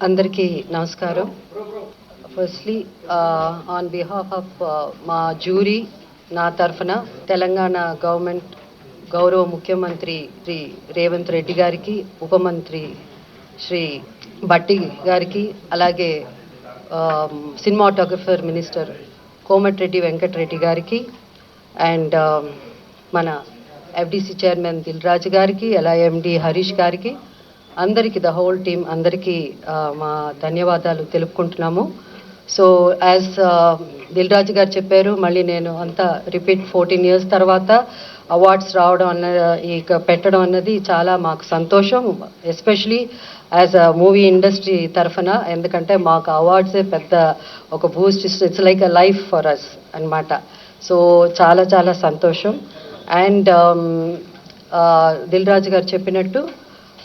అందరికీ నమస్కారం. Firstly on behalf of మా జ్యూరీ నా తరఫున తెలంగాణ గవర్నమెంట్ గౌరవ ముఖ్యమంత్రి శ్రీ రేవంత్ రెడ్డి గారికి ఉప మంత్రి శ్రీ భట్టి గారికి అలాగే um, cinematographer minister Komatireddy Venkatareddy గారికి అండ్ um, మన ఎఫ్డిసి చైర్మన్ దిల్ రాజు గారికి అలా ఎండి హరీష్ గారికి అందరికీ ద హోల్ టీమ్ అందరికీ మా ధన్యవాదాలు తెలుపుకుంటున్నాము. సో యాజ్ దిల్ రాజు గారు చెప్పారు మళ్ళీ నేను అంతా రిపీట్ ఫోర్టీన్ ఇయర్స్ తర్వాత అవార్డ్స్ రావడం అన్న ఇక పెట్టడం అన్నది చాలా మాకు సంతోషం especially as a movie industry తరఫున ఎందుకంటే మాకు అవార్డ్సే పెద్ద ఒక boost it's like a life for us అన్నమాట. సో చాలా చాలా సంతోషం. అండ్ um, దిల్ రాజు గారు చెప్పినట్టు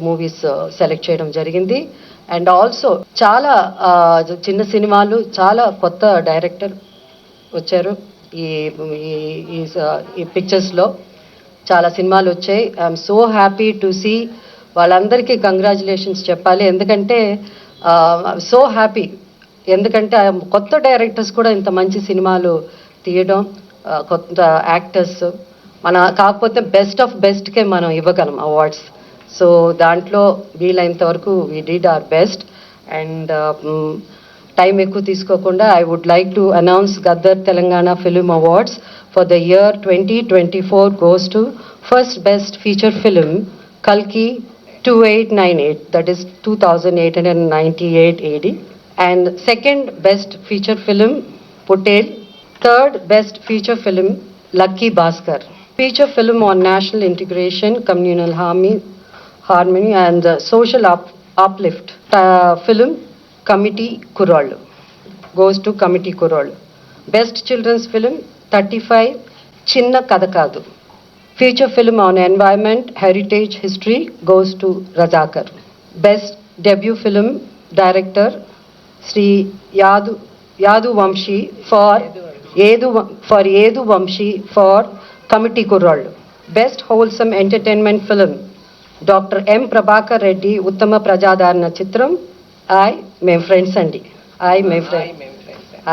మూవీస్ సెలెక్ట్ చేయడం జరిగింది. అండ్ ఆల్సో చాలా చిన్న సినిమాలు చాలా కొత్త డైరెక్టర్ వచ్చారు. ఈ ఈ- ఈ పిక్చర్స్లో చాలా సినిమాలు వచ్చాయి. I'm so happy to see వాళ్ళందరికీ కంగ్రాచులేషన్స్ చెప్పాలి. ఎందుకంటే సో హ్యాపీ ఎందుకంటే ఆ కొత్త డైరెక్టర్స్ కూడా ఇంత మంచి సినిమాలు తీయడం కొత్త యాక్టర్స్ మన కాకపోతే బెస్ట్ ఆఫ్ బెస్ట్కే మనం ఇవ్వగలం అవార్డ్స్ సో దాంట్లో వీలైనంత వరకు we did our best and time ఎక్కువ తీసుకోకుండా I would like to announce Gaddar Telangana film awards for the year twenty twenty four goes to first best feature film కల్కి two eight nine eight that is two thousand eight hundred ninety eight AD and second best feature film Pottel third best feature film Lucky Bhaskar feature film on national integration communal harmony harmony and social up uplift film committee Kurrollu goes to committee Kurrollu best children's film thirty five Chinna Katha Kaadu feature film on environment heritage history goes to Razakar best debut film director Shri Yadu Yadu Vamshi for Yadu for Yadu Vamshi for committee Kurrollu best wholesome entertainment film doctor M Prabhakar Reddy ఉత్తమ ప్రజాదరణ చిత్రం. I మేము friends అండి. I may friend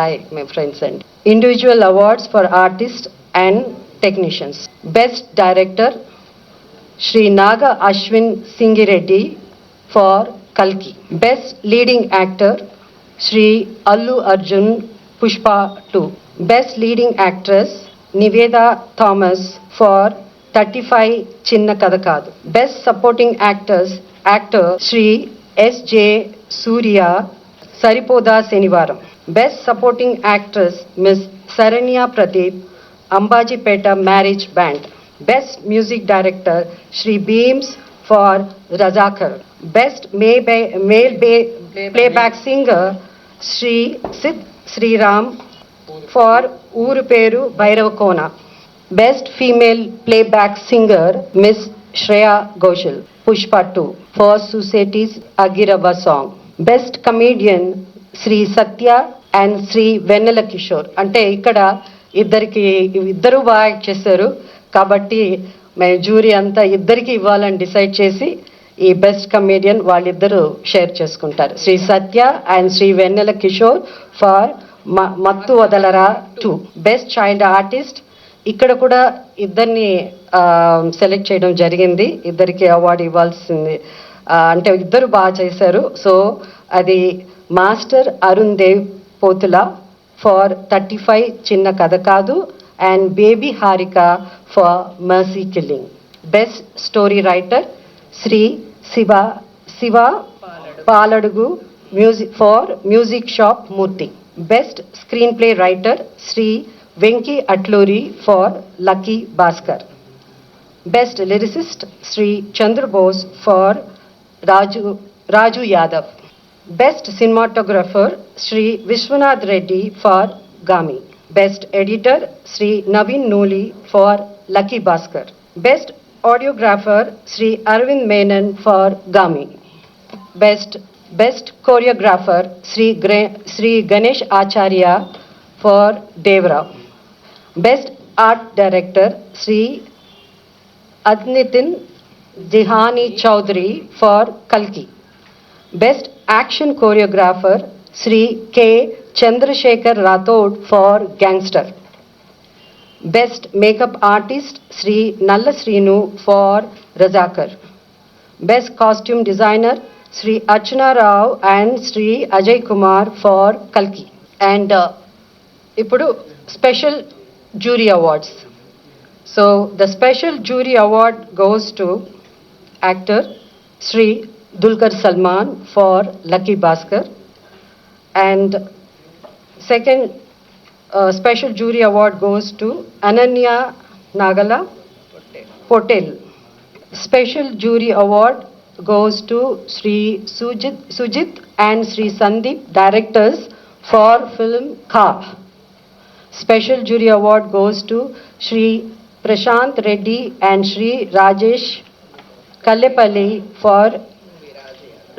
I may friends అండి. Individual awards for artist and technicians best director Shri Nag Ashwin Singireddy for కల్కి best leading actor Shri Allu Arjun Pushpa two best leading actress Nivetha Thomas for thirty five Chinna Katha Kaadu. Best supporting actors actor Shri S J Suryah Saripodhaa Sanivaaram. Best supporting actress miss Saranya Pradeep Ambajipeta marriage band best music director Shri Bheems for Razakar. Best male male play playback singer Shri Sid Sriram for Ooru Peru Bhairavakona. Best female playback singer miss Shreya Ghoshal Pushpa two for societies అగిరవ song best comedian Shri Satya and Shri Vennela Kishore అంటే ఇక్కడ ఇద్దరికి ఇద్దరు బాగా act చేశారు కాబట్టి మేము jury అంతా ఇద్దరికి ఇవ్వాలని డిసైడ్ చేసి ఈ బెస్ట్ కమేడియన్ వాళ్ళిద్దరూ షేర్ చేసుకుంటారు. Shri Satya and Shri Vennela Kishore for Mathu Vadalara two best child artist ఇక్కడ కూడా ఇద్దరిని సెలెక్ట్ చేయడం జరిగింది. ఇద్దరికి అవార్డు ఇవ్వాల్సింది. అంటే ఇద్దరు బాగా చేశారు. సో అది master Arun Dev Pothula for thirty five Chinna Katha Kaadu and baby Harika for mercy killing. Best story writer Shri Shiva Shiva Paladugu. Music for music shop Murthy. Best screenplay writer Shri Venki Atluri for Lucky Baskar. Best lyricist Sri Chandra Bose for Raju, Raju Yadav. Best cinematographer Sri Vishwanath Reddy for Gami. Best editor Sri Navin Noli for Lucky Baskar. Best audiographer Sri Arvind Menon for Gami. Best best choreographer Sri, Sri Ganesh Acharya for Devrao. Best Art Director Sri Adnitin Dihani Chaudhary for Kalki. Best Action Choreographer Sri K. Chandrasekhar Rathod for Gangster. Best Makeup Artist Sri Nalla Srinu for Razakar. Best Costume Designer Sri Archana Rao and Sri Ajay Kumar for Kalki. And uh, ఇప్పుడు special jury awards. So the special jury award goes to actor Sri Dulkar Salman for Lucky Baskar. and second uh, special jury award goes to Ananya Nagala Potel. Special jury award goes to Sri Sujit, Sujit and Sri Sandeep, directors for film Kha. Special jury award goes to Shri Prashant Reddy and Shri Rajesh Kallepalli for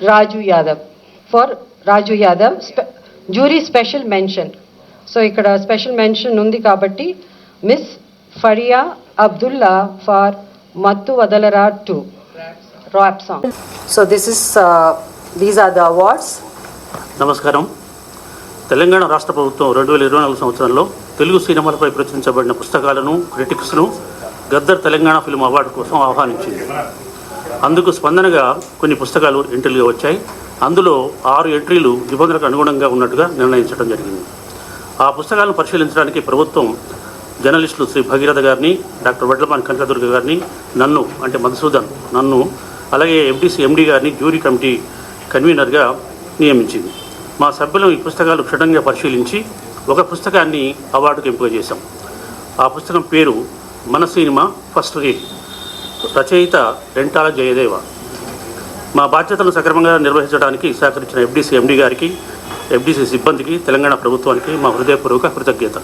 Raju Yadav for Raju Yadav jury special mention so ఇక్కడ special mention ఉంది కాబట్టి miss Faria Abdullah for Mathu Vadalara two rap song so this is these are the awards నమస్కారం. తెలంగాణ రాష్ట్ర ప్రభుత్వం రెండు వేల ఇరవై నాలుగు సంవత్సరంలో తెలుగు సినిమాలపై ప్రచురించబడిన పుస్తకాలను క్రిటిక్స్ను గద్దర్ తెలంగాణ ఫిల్మ్ అవార్డు కోసం ఆహ్వానించింది. అందుకు స్పందనగా కొన్ని పుస్తకాలు ఎంట్రీలుగా వచ్చాయి. అందులో ఆరు ఎంట్రీలు నిబంధనలకు అనుగుణంగా ఉన్నట్టుగా నిర్ణయించడం జరిగింది. ఆ పుస్తకాలను పరిశీలించడానికి ప్రభుత్వం జర్నలిస్టులు శ్రీ భగీరథ గారిని డాక్టర్ వడ్లపాని కనకదుర్గ గారిని నన్ను అంటే మధుసూదన్ నన్ను అలాగే ఎంటీసీ ఎండీ గారిని జ్యూరీ కమిటీ కన్వీనర్గా నియమించింది. మా సభ్యులు ఈ పుస్తకాలు క్షుణ్ణంగా పరిశీలించి ఒక పుస్తకాన్ని అవార్డుకు ఎంపిక చేశాం. ఆ పుస్తకం పేరు మన సినిమా ఫస్ట్ రీడ్ రచయిత రెంటాల జయదేవ. మా బాధ్యతలను సక్రమంగా నిర్వహించడానికి సహకరించిన ఎఫ్డీసీ ఎండీ గారికి ఎఫ్డీసీ సిబ్బందికి తెలంగాణ ప్రభుత్వానికి మా హృదయపూర్వక కృతజ్ఞత.